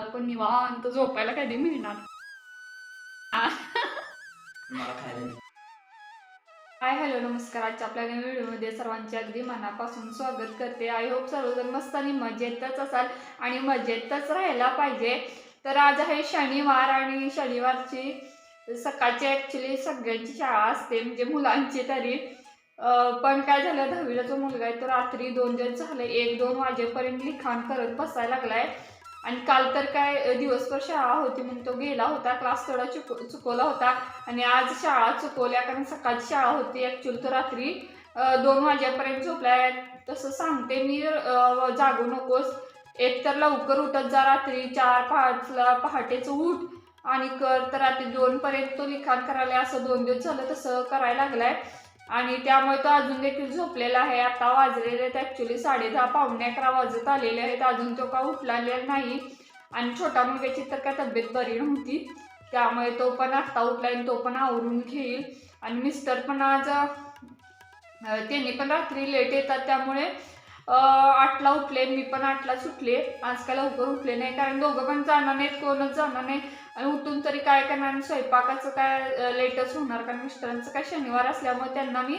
मला पण निवांत झोपायला कधी मिळणार. हाय हॅलो नमस्कार. आजच्या आपल्या नवीन व्हिडिओमध्ये सर्वांचे अगदी मनापासून स्वागत करते. आय होप सर्वजण मस्त आणि मजेतच असाल आणि मजेतच राहायला पाहिजे. तर आज आहे शनिवार आणि शनिवारची सकाळची ॲक्च्युली सगळ्यांची शाळा असते म्हणजे मुलांची तरी. पण काय झालं दहावीला जो मुलगा आहे तो रात्री दोन दिवस झाले एक दोन वाजेपर्यंत लिखाण करत बसायला लागलाय. आणि काल तर काय दिवसभर शाळा होती म्हणून तो गेला होता क्लास थोडा चुक चुकवला होता. आणि आज शाळा चुकवल्या कारण सकाळची शाळा होती. ॲक्च्युली तो रात्री दोन वाजेपर्यंत झोपलाय. तसं सांगते मी जागू नकोस. एक तर लवकर उठत जा रात्री चार पाचला पहाटेचं उठ आणि कर. तर रात्री दोनपर्यंत तो लिखाण करायला असं दोन दिवस झालं तसं करायला लागलाय. आणि त्यामुळे तो अजून देखील झोपलेला आहे. आता वाजलेले आहेत ॲक्च्युली साडे दहा पावणे अकरा वाजत आलेले आहेत. अजून तो का उठलेला नाही. आणि छोटा मुलग्याची तर काय तब्येत बरी नव्हती. त्यामुळे तो पण आत्ता उठला आणि तो पण आवरून घेईल. आणि मिस्टर पण आज त्यांनी पण रात्री लेट येतात. त्यामुळे आठला उठले. मी पण आठला सुटले आज काय लवकर उठले नाही. कारण दोघं पण जाणार नाहीत. कोणच जाणार नाही. आणि उठून तरी काय करणार? स्वयंपाकाचं काय लेटच होणार कारण मिस्टरांचं काय शनिवार असल्यामुळे त्यांना मी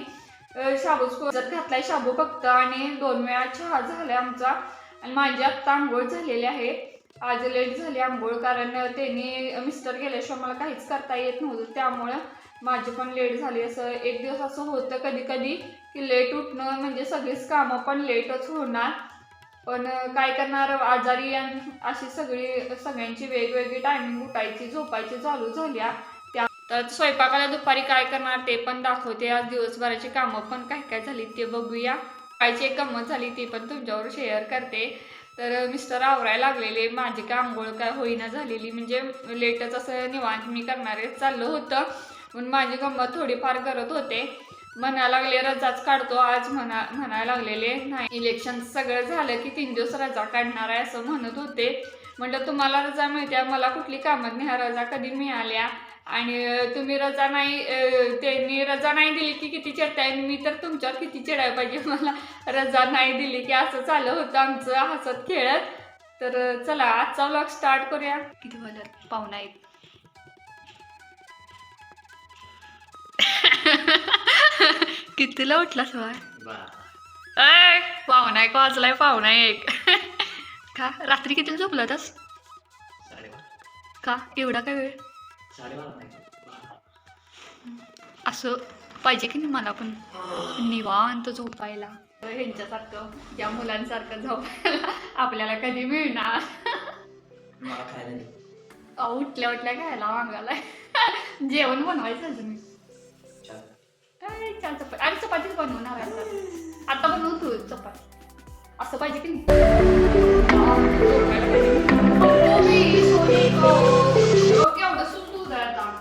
शाबू शाबूच जर घातलाय शाबू फक्त आणि दोन वेळा चहा झाला आमचा. आणि माझी आत्ता आंघोळ झालेली आहे. आज लेट झाली आंघोळ कारण त्यांनी मिस्टर गेल्याशिवाय मला काहीच करता येत नव्हतं. त्यामुळं माझी पण लेट झाली. असं एक दिवस असं होतं कधी कधी की लेट उठणं म्हणजे सगळीच कामं पण लेटच होणार. पण काय करणार? आजारी आणि अशी सगळी सगळ्यांची वेगवेगळी टायमिंग उठायची झोपायची चालू झाल्या. त्या तर स्वयंपाकाला दुपारी काय करणार ते पण दाखवते. आज दिवसभराची कामं पण काय काय झाली ते बघूया. कायची एक गंमत झाली ती पण तुमच्यावर शेअर करते. तर मिस्टर आवरायला लागलेले. माझी काय आंघोळ काय होईना झालेली. म्हणजे लेटच असं निवांत मी करणारे चाललं होतं. म्हणून माझी गंमत थोडीफार करत होते. म्हणायला लागले रजाच काढतो आज म्हणा म्हणायला लागलेले. नाही इलेक्शन सगळं झालं की तीन दिवस रजा काढणार आहे असं म्हणत होते. म्हटलं तुम्हाला रजा मिळते मला कुठली कामं नाही रजा कधी मिळाल्या? आणि तुम्ही रजा नाही त्यांनी रजा नाही दिली की किती चिडताय मी तर तुमच्यावर किती चिडायला पाहिजे? मला रजा नाही दिली की असं चालू होतं आमचं हसत खेळत. तर चला आजचा व्लॉग स्टार्ट करूया. किती वाजले पाहुणा एक कितीला उठला सवाय. अय पाहुणा एक वाजलाय पाहुणा एक. का? रात्री कितीला झोपला होतास? साडेबारा. का? एवढा काय वेळ. असं पाहिजे की नाही मला पण? निवांत झोपायला. ह्यांच्यासारखं या मुलांसारखं झोपायला आपल्याला कधी मिळणार? खायला उठल्या उठल्या घ्यायला मागायला जेवण बनवायचं अजून. बनवणार आहे आता. आता बनवू तू चपाती. असं पाहिजे की आता.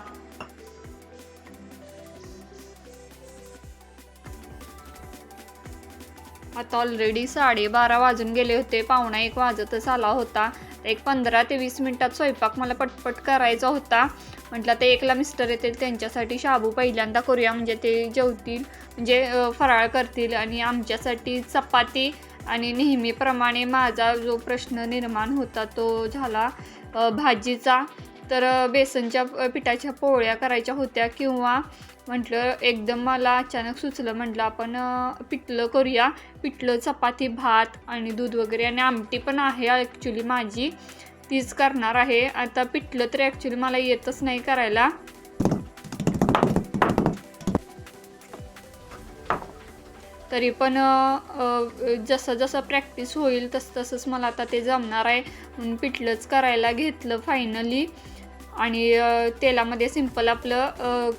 आता ऑलरेडी साडेबारा वाजून गेले होते. पावणा एक वाजतच आला होता. एक पंधरा ते वीस मिनिटात स्वयंपाक मला पटपट करायचा होता. म्हटलं ते एकला मिस्टर येतील त्यांच्यासाठी शाबू पहिल्यांदा करूया. म्हणजे ते जेवतील म्हणजे फराळ करतील आणि आमच्यासाठी चपाती आणि नेहमीप्रमाणे माझा जो प्रश्न निर्माण होता तो झाला भाजीचा. तर बेसनच्या पिठाच्या पोळ्या करायच्या होत्या किंवा म्हटलं एकदम मला अचानक सुचलं म्हटलं आपण पिठलं करूया. पिठलं चपाती भात आणि दूध वगैरे आणि आमटी पण आहे ॲक्च्युली माझी. तीच करणार आहे. आता पिठलं तर ॲक्च्युली मला येतच नाही करायला. तरी पण जसं जसं प्रॅक्टिस होईल तसं तसंच मला आता ते जमणार आहे. म्हणून पिठलंच करायला घेतलं फायनली आणि तेलामध्ये सिंपल आपलं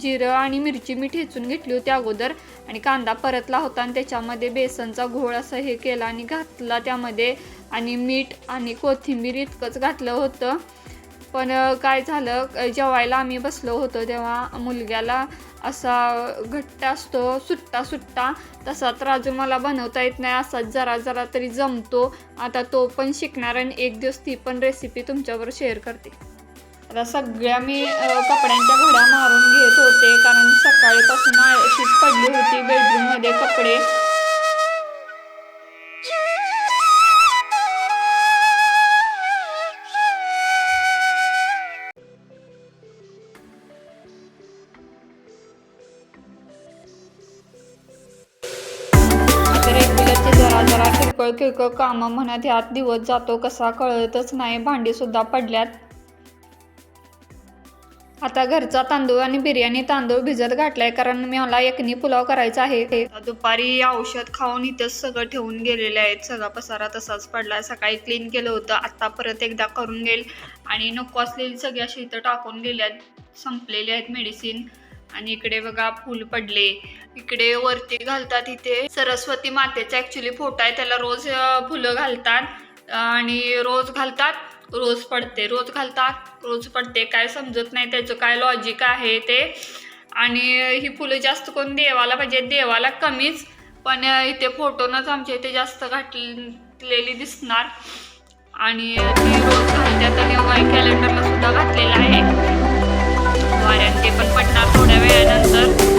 जिरं आणि मिरची मी ठेचून घेतली होती अगोदर. आणि कांदा परतला होता आणि त्याच्यामध्ये बेसनचा घोळ असं हे केला आणि घातला त्यामध्ये. आणि मीठ आणि कोथिंबीर इतकंच घातलं होतं. पण काय झालं? जेवायला आम्ही बसलो होतो तेव्हा मुलग्याला असा घट्ट असतो सुट्टा सुट्टा. तसा तर अजून मला बनवता येत नाही असा जरा जरा तरी जमतो. आता तो पण शिकणार आणि एक दिवस ती पण रेसिपी तुमच्यावर शेअर करते. आता सगळ्या मी कपड्यांच्या घड्या मारून घेत होते कारण सकाळीपासून अशीच पडली होती बेडरूममध्ये कपडे. जरा किरकोळ किरकोळ कामं म्हणत ह्यात दिवस जातो कसा कळतच नाही. भांडी सुद्धा पडल्यात. आता घरचा तांदूळ आणि बिर्याणी तांदूळ भिजत घातलाय कारण मी मला एकनी पुलाव करायचा आहे. ते दुपारी औषध खाऊन इथंच सगळं ठेवून गेलेले आहेत. सगळा पसारा तसाच पडलाय. सकाळी क्लीन केलं होतं. आता परत एकदा करून घेईल. आणि नको असलेली सगळी अशी इथं टाकून गेल्यात संपलेले आहेत मेडिसिन आणि इकडे बघा फुल पडले. इकडे वरती घालतात इथे सरस्वती मातेचा ऍक्च्युली फोटो आहे. त्याला रोज फुलं घालतात. आणि रोज घालतात. रोज पडते रोज घालतात रोज पडते. काय समजत नाही त्याचं काय लॉजिक आहे ते. आणि ही फुलं जास्त कोण देवाला पाहिजे देवाला कमीच. पण इथे फोटोनच आमच्या इथे जास्त घातलेली दिसणार. आणि ती रोज घालतात आणि कॅलेंडरला सुद्धा घातलेला आहे. वाऱ्यात ते पण पडणार थोड्या वेळानंतर.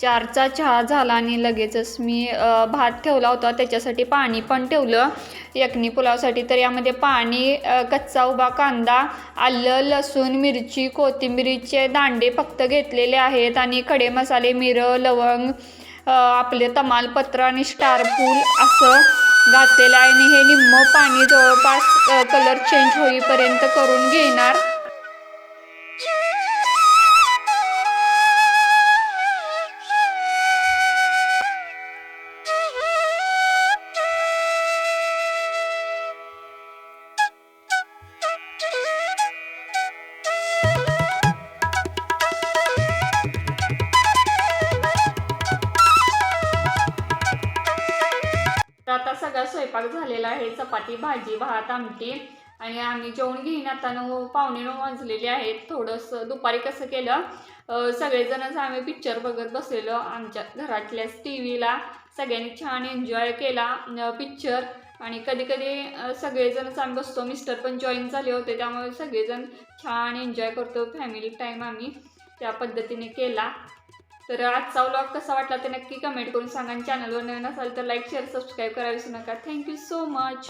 चारचा चहा झाला आणि लगेचच मी भात ठेवला होता. त्याच्यासाठी पाणी पण ठेवलं. यखनी पुलावसाठी तर यामध्ये पाणी कच्चा उभा कांदा आलं लसूण मिरची कोथिंबिरीचे दांडे फक्त घेतलेले आहेत. आणि खडे मसाले मिरं लवंग आपले तमालपत्र आणि स्टार फूल असं घातलेलं आहे. आणि हे निम्मं पाणी जवळपास कलर चेंज होईपर्यंत करून घेणार. सगळा स्वयंपाक झालेला आहे. चपाती भाजी भात आमटी आणि आम्ही जेवण घेईन. आता नऊ पाहुणे नऊ वाजलेले आहेत. थोडंसं दुपारी कसं केलं सगळेजणच आम्ही पिक्चर बघत बसलेलो. आमच्या घरातल्याच टी व्हीला सगळ्यांनी छान एन्जॉय केला पिक्चर आणि कधी कधी सगळेजणच आम्ही बसतो. मिस्टर पण जॉईन झाले होते त्यामुळे सगळेजण छान एन्जॉय करतो. फॅमिली टाईम आम्ही त्या पद्धतीने केला. तर आजचा व्लॉग कसा वाटला ते नक्की कमेंट करून सांगा आणि चॅनलवर नवीन असाल तर लाईक शेअर सबस्क्राईब करायला विसरू नका. Thank you so much